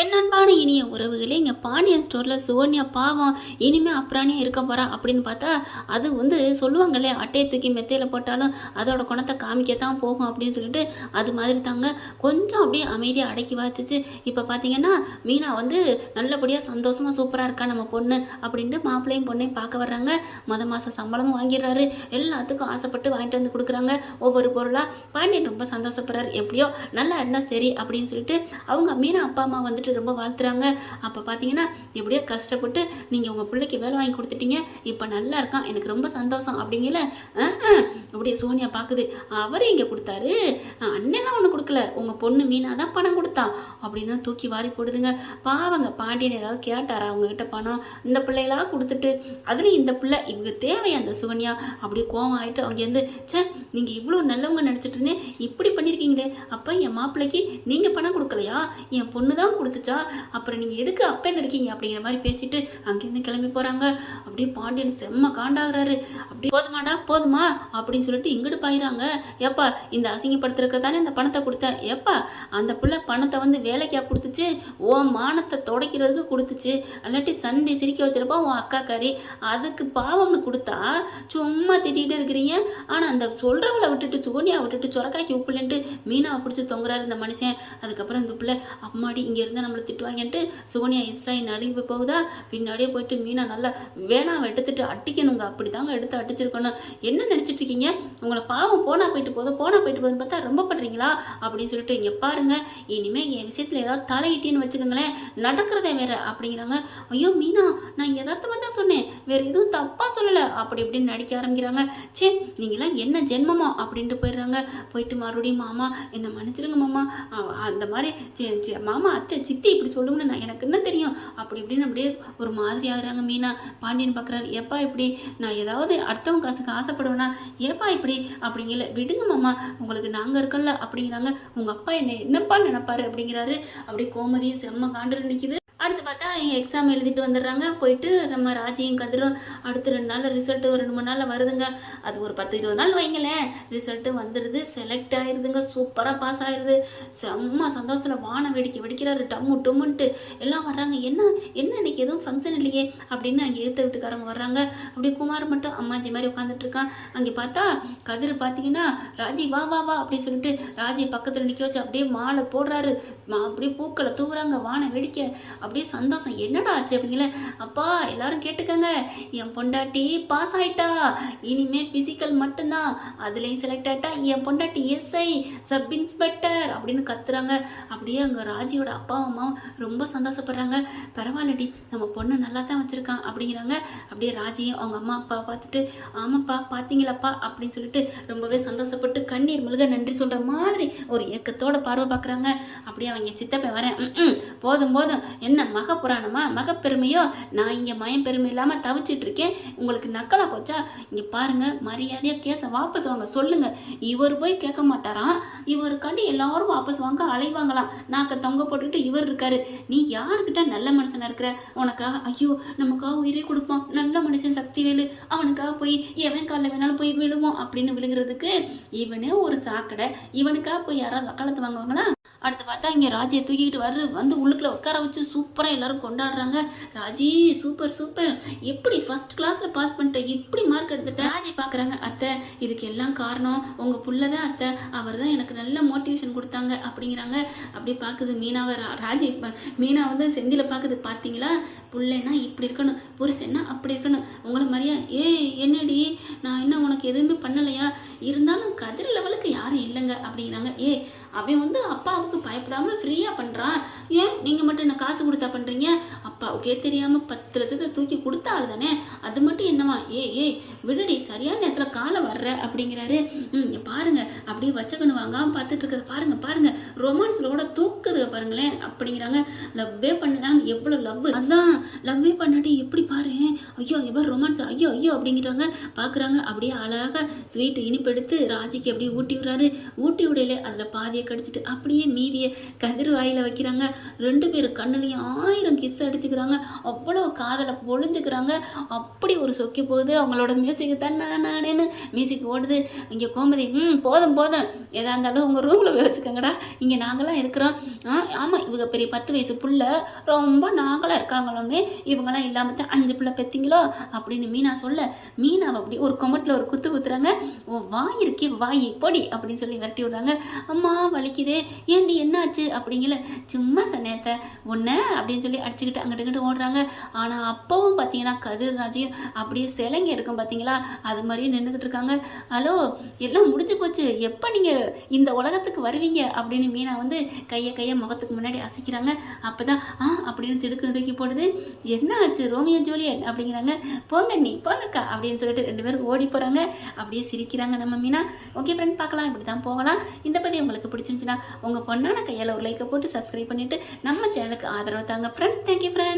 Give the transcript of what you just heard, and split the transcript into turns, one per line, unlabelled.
என் அன்பான இனிய உறவுகளே இங்கே பாண்டியன் ஸ்டோரில் சுகன்யா பாவம் இனிமேல் அப்புறாணியாக இருக்க போகிறா அப்படின்னு பார்த்தா அது வந்து சொல்லுவாங்களே அட்டையை தூக்கி மெத்தையில் போட்டாலும் அதோட குணத்தை காமிக்கத்தான் போகும் அப்படின்னு சொல்லிட்டு அது மாதிரி தாங்க. கொஞ்சம் அப்படியே அமைதியாக அடக்கி வச்சுச்சு இப்போ பார்த்தீங்கன்னா மீனா வந்து நல்லபடியாக சந்தோஷமாக சூப்பராக இருக்கா நம்ம பொண்ணு அப்படின்ட்டு மாப்பிள்ளையும் பொண்ணையும் பார்க்க வர்றாங்க. மொத மாதம் சம்பளமும் வாங்கிடுறாரு. எல்லாத்துக்கும் ஆசைப்பட்டு வாங்கிட்டு வந்து கொடுக்குறாங்க. ஒவ்வொரு பொருளாக பாண்டியன் ரொம்ப சந்தோஷப்படுறாரு. எப்படியோ நல்லா இருந்தால் சரி அப்படின்னு சொல்லிட்டு அவங்க மீனா அப்பா அம்மா வந்துட்டு ரொம்ப வாழ்த்துறாங்க. அப்போ பார்த்தீங்கன்னா எப்படியோ கஷ்டப்பட்டு நீங்கள் உங்கள் பிள்ளைக்கு வேலை வாங்கி கொடுத்துட்டீங்க. இப்போ நல்லா இருக்கான். எனக்கு ரொம்ப சந்தோஷம் அப்படிங்கல அப்படியே சோனியா பார்க்குது அவர் இங்கே கொடுத்தாரு. அண்ணன்லாம் ஒன்று கொடுக்கல. உங்கள் பொண்ணு மீனா தான் பணம் கொடுத்தா. அப்படின்னு தூக்கி வாரி போடுதுங்க. பாவங்க பாண்டியன் ஏதாவது கேட்டாரா? அவங்ககிட்ட பணம் இந்த பிள்ளைகளாக கொடுத்துட்டு அதுலேயும் இந்த பிள்ளை இவங்க தேவை அந்த சுகன்யா அப்படியே கோவம் ஆயிட்டு அங்கேருந்து சே நீங்கள் இவ்வளோ நல்லவங்க நினச்சிட்டு இருந்தேன் இப்படி பண்ணியிருக்கீங்களே அப்போ என் மாப்பிள்ளைக்கு நீங்கள் பணம் கொடுக்கலையா? என் பொண்ணு தான் கொடுத்துச்சா அப்புறம் நீங்கள் எதுக்கு அப்பேன்னு இருக்கீங்க அப்படிங்கிற மாதிரி பேசிட்டு அங்கேருந்து கிளம்பி போகிறாங்க அப்படியே பாண்டியன் செம்ம காண்டாகிறாரு. அப்படி போதுமாடா போதுமா அப்படின்னு சொல்லிட்டு இங்கிட்டு பாயிறாங்க. ஏப்பா இந்த அசிங்கப்படுத்துறதுக்கு தானே இந்த பணத்தை கொடுத்தேன் ஏப்பா அந்த பிள்ளை பணத்தை வந்து வேலைக்கா கொடுத்துச்சு. ஓ மானத்தை துடைக்கிறதுக்கு கொடுத்துச்சு. அல்லாட்டி சண்டை சிரிக்க வச்சிருப்பா உன் அக்கா கறி அதுக்கு பாவம்னு கொடுத்தா சும்மா திட்டிகிட்டே இருக்கிறீங்க. ஆனால் அந்த சொல்கிறவளை விட்டுட்டு சுகன்யா விட்டுட்டு சொரக்காய்க்கு உப்புலன்ட்டு மீனாவை பிடிச்சி தொங்குறாரு இந்த மனுஷன். அதுக்கப்புறம் இந்த பிள்ளை அம்மாடி இங்கே இருந்தால் நம்மளை திட்டுவாங்கன்ட்டு சுகன்யா எஸ்ஐ நடுங்கி போகுதா? பின்னாடியே போயிட்டு மீனா நல்லா வேணாம் எடுத்துட்டு அடிக்கணுங்க. அப்படி தாங்க எடுத்து அடிச்சிருக்கணும். என்ன நினச்சிட்டு இருக்கீங்க? உங்களை பாவம் போனால் போயிட்டு போதும் போனால் போயிட்டு போதுன்னு பார்த்தா ரொம்ப பண்ணுறீங்களா அப்படின்னு சொல்லிட்டு இங்கே பாருங்க. இனிமேல் என் விஷயத்தில் ஏதாவது தலையிட்டின்னு வச்சுக்கோங்களேன். நடக்கிறதே வேற அப்படிங்கிறாங்க. ஐயோ மீனா நான் யதார்த்தமாக தான் சொன்னேன். வேறு எதுவும் தப்பாக சொல்லலை. அப்படி இப்படின்னு நடிக்க ஆரம்பிக்கிறாங்க. சே நீங்களாம் என்ன ஜென்மமோ? அப்படின்ட்டு போயிடுறாங்க. போயிட்டு மறுபடியும் மாமா என்னை மன்னிச்சிருங்க மாமா. அந்த மாதிரி மாமா அத்தை சித்தி இப்படி சொல்லுங்கன்னு நான் எனக்கு என்ன தெரியும்? அப்படி இப்படின்னு அப்படியே ஒரு மாதிரி ஆகுறாங்க மீனா. பாண்டியன் பார்க்குறாரு ஏப்பா இப்படி? நான் ஏதாவது அடுத்தவங்க காசுக்கு ஆசைப்படுவேனா? ஏப்பா இப்படி? அப்படிங்கல விடுங்க மாமா உங்களுக்கு நாங்கள் இருக்கோம்ல அப்படிங்கிறாங்க. உங்கள் அப்பா என்ன என்னப்பா நினைப்பாரு? அப்படிங்கிறாரு. அப்படியே கோமதியும் செம்ம காண்டு நிற்கிது அடுத்து பார்த்தா எக்ஸாம் எழுதிட்டு வந்துடுறாங்க. போயிட்டு நம்ம ராஜியும் கதிரும் அடுத்த ரெண்டு நாளில் ரிசல்ட்டு ஒரு ரெண்டு மூணு நாளில் வருதுங்க. அது ஒரு பத்து இருபது நாள் வைங்களேன். ரிசல்ட்டு வந்துடுது செலக்ட் ஆயிருதுங்க. சூப்பராக பாஸ் ஆயிடுது செம்ம சந்தோஷத்தில் வான வேடிக்கை வெடிக்கிறாரு. டம்மு டம்முன்ட்டு எல்லாம் வர்றாங்க. என்ன என்ன இன்னைக்கு எதுவும் ஃபங்க்ஷன் இல்லையே? அப்படின்னு அங்கே ஏற்ற வீட்டுக்காரங்க வர்றாங்க. அப்படியே குமார் மட்டும் அம்மாஜி மாதிரி உட்காந்துட்டு இருக்கான். அங்கே பார்த்தா கதிர் பார்த்தீங்கன்னா ராஜி வா வா வா அப்படின்னு சொல்லிட்டு ராஜி பக்கத்தில் நிற்க வச்சு அப்படியே மாலை போடுறாரு. மா அப்படியே பூக்களை தூவுறாங்க. வான வேடிக்கை. அப்படியே சந்தோஷம். என்னடா ஆச்சு? அப்படிங்கல அப்பா எல்லாரும் கேட்டுக்கங்க. என் பொண்டாட்டி பாஸ் ஆயிட்டா. இனிமே பிசிக்கல் மட்டும்தான். அதுலேயும் செலக்ட் ஆகிட்டா என் பொண்டாட்டி எஸ்ஐ சப் இன்ஸ்பெக்டர் அப்படின்னு கத்துறாங்க. அப்படியே அங்கே ராஜியோட அப்பா அம்மாவும் ரொம்ப சந்தோஷப்படுறாங்க. பரவாயில்லடி நம்ம பொண்ணு நல்லா தான் வச்சுருக்கான் அப்படிங்கிறாங்க. அப்படியே ராஜியும் அவங்க அம்மா அப்பா பார்த்துட்டு ஆமாப்பா பார்த்தீங்களாப்பா அப்படின்னு சொல்லிட்டு ரொம்பவே சந்தோஷப்பட்டு கண்ணீர் முழுக நன்றி சொல்கிற மாதிரி ஒரு ஏக்கத்தோட பார்வை பார்க்குறாங்க அப்படியே அவங்க சித்தப்பன் வரேன். போதும் போதும். என்ன மக புராணமா மகப்பெருமையோ? நான் இங்கே மயம் பெருமை இல்லாமல் தவிச்சிட்டு இருக்கேன் உங்களுக்கு நக்கலா போச்சா? இங்கே பாருங்கள் மரியாதையாக கேஸை வாபஸ் வாங்க சொல்லுங்கள் இவர் போய் கேட்க மாட்டாராம். இவருக்காண்டி எல்லாரும் வாபஸ் வாங்க அலைவாங்களாம். நாக்க தொங்க போட்டுக்கிட்டு இவர் இருக்காரு. நீ யாருக்கிட்ட நல்ல மனுஷனாக இருக்கிற? உனக்காக ஐயோ நமக்காக உயிரே கொடுப்பான். நல்ல மனுஷன் சக்தி வேலு அவனுக்காக போய் எவன் காலில் வேணாலும் போய் விழுவோம் அப்படின்னு விழுகிறதுக்கு இவனே ஒரு சாக்கடை. இவனுக்காக போய் யாராவது வக்காலத்து வாங்குவாங்களா? அடுத்து பார்த்தா இங்கே ராஜியை தூக்கிட்டு வர்ற வந்து உள்ளுக்குள்ள உட்கார வச்சு சூப்பராக எல்லாரும் கொண்டாடுறாங்க. ராஜி சூப்பர் சூப்பர் எப்படி ஃபர்ஸ்ட் கிளாஸில் பாஸ் பண்ணிட்டேன் இப்படி மார்க் எடுத்துட்டேன் ராஜி பார்க்குறாங்க அத்தை இதுக்கு எல்லாம் காரணம் உங்கள் புள்ள தான் அத்தை. அவர் தான் எனக்கு நல்ல மோட்டிவேஷன் கொடுத்தாங்க அப்படிங்கிறாங்க. அப்படி பார்க்குது மீனாவை. ரா- ராஜி மீனா வந்து செந்தில பார்க்குது பார்த்தீங்களா புள்ளைன்னா இப்படி இருக்கணும் புருஷன்னா அப்படி இருக்கணும். உங்களை மாதிரியா ஏய் என்னடி? நான் இன்னும் உனக்கு எதுவுமே பண்ணலையா? இருந்தாலும் கதிர் லெவலுக்கு யாரும் இல்லைங்க அப்படிங்கிறாங்க. ஏ அவன் வந்து அப்பாவுக்கு பயப்படாமல் ஃப்ரீயாக பண்ணுறான் ஏன்? நீங்கள் மட்டும் என்ன காசு கொடுத்தா பண்ணுறீங்க அப்பாவுக்கே தெரியாமல் பத்து லட்சத்தை தூக்கி கொடுத்தாள் தானே அது மட்டும் என்னவா? ஏ ஏய் விடுடி சரியான நேரத்தில் காலை வர்ற அப்படிங்கிறாரு. ம் பாருங்க அப்படியே வச்சக்கண்ணு வாங்காமல் பார்த்துட்டு இருக்கிறத பாருங்க பாருங்க. ரொமான்ஸில் கூட தூக்குது பாருங்களேன் அப்படிங்கிறாங்க. லவ்வே பண்ணலாம் எவ்வளோ லவ்? அதான் லவ்வே பண்ணாட்டி எப்படி பாரு? ஐயோ எவ்வளோ ரொமான்ஸ் ஐயோ ஐயோ அப்படிங்கிறாங்க. பார்க்குறாங்க அப்படியே அழகாக ஸ்வீட் இனிப்பு எடுத்து ராஜிக்கு அப்படியே ஊட்டி விடுறாரு. ஊட்டி விடையில அதில் பாதியை கடிச்சிட்டு அப்படியே மீதியை கதிர் வாயில் வைக்கிறாங்க. ரெண்டு பேரும் கண்ணுலையும் ஆயிரம் கிஸ் அடிச்சுக்கிறாங்க. அவ்வளோ காதலை பொழிஞ்சுக்கிறாங்க. அப்படி ஒரு சொக்கி போகுது அவங்களோட மியூசிக் தானே நானேன்னு மியூசிக் ஓடுது. இங்கே கோமதி ம் போதும் போதும். எதாக இருந்தாலும் உங்கள் ரூமில் போய் வச்சுக்கோங்கடா. இங்கே நாங்களாம் இருக்கிறோம். ஆ ஆமாம் இவங்க பெரிய பத்து வயசு புள்ள ரொம்ப நாங்களாக இருக்காங்களோன்னு இவங்களாம் இல்லாமல் தான் அஞ்சு பிள்ளை பெத்தீங்களோ அப்படின்னு மீனா சொல்ல. மீனாவை அப்படி ஒரு கொமட்டில் ஒரு குத்து குத்துறாங்க. ஓ வாய் இருக்கே வாய் பொடி அப்படின்னு சொல்லி விரட்டி விடுறாங்க. அம்மா வலிக்குதே. ஏண்டி என்னாச்சு? அப்படிங்கல. சும்மா சன்னேத்த ஒன்று அப்படின்னு சொல்லி அடிச்சுக்கிட்டு அங்கிட்டு இங்கிட்டு ஓடுறாங்க. ஆனால் அப்பவும் பார்த்தீங்கன்னா கதிர் ராஜையும் அப்படியே சிலைங்க இருக்கும் பார்த்தீங்களா அது மாதிரியே நின்றுக்கிட்டு இருக்காங்க. ஹலோ எல்லாம் முடிஞ்சு போச்சு. எப்போ நீங்கள் இந்த உலகத்துக்கு வருவீங்க? அப்படின்னு மீனா வந்து கையை கையை முகத்துக்கு முன்னாடி அசைக்கிறாங்க. அப்போ தான் ஆ அப்படின்னு திடுக்குன்னு தூக்கி போடுது. என்ன ஆச்சு? Romeo Juliet? அப்படிங்கிறாங்க. போங்க நீ போங்கக்கா அப்படின்னு சொல்லிட்டு ரெண்டு பேரும் ஓடி போகிறாங்க அப்படியே சிரிக்கிறாங்க நம்ம மீனா. ஓகே ஃப்ரெண்ட் பார்க்கலாம் இப்படி தான் போகலாம். இந்த பற்றி உங்களுக்கு பிடிச்சிருந்துச்சுன்னா உங்கள் பொண்ணான கையால் ஒரு லைக்கை போட்டு சப்ஸ்கிரைப் பண்ணிவிட்டு நம்ம சேனலுக்கு ஆதரவு தாங்க ஃப்ரெண்ட்ஸ் தேங்க்யூ ஃப்ரெண்ட்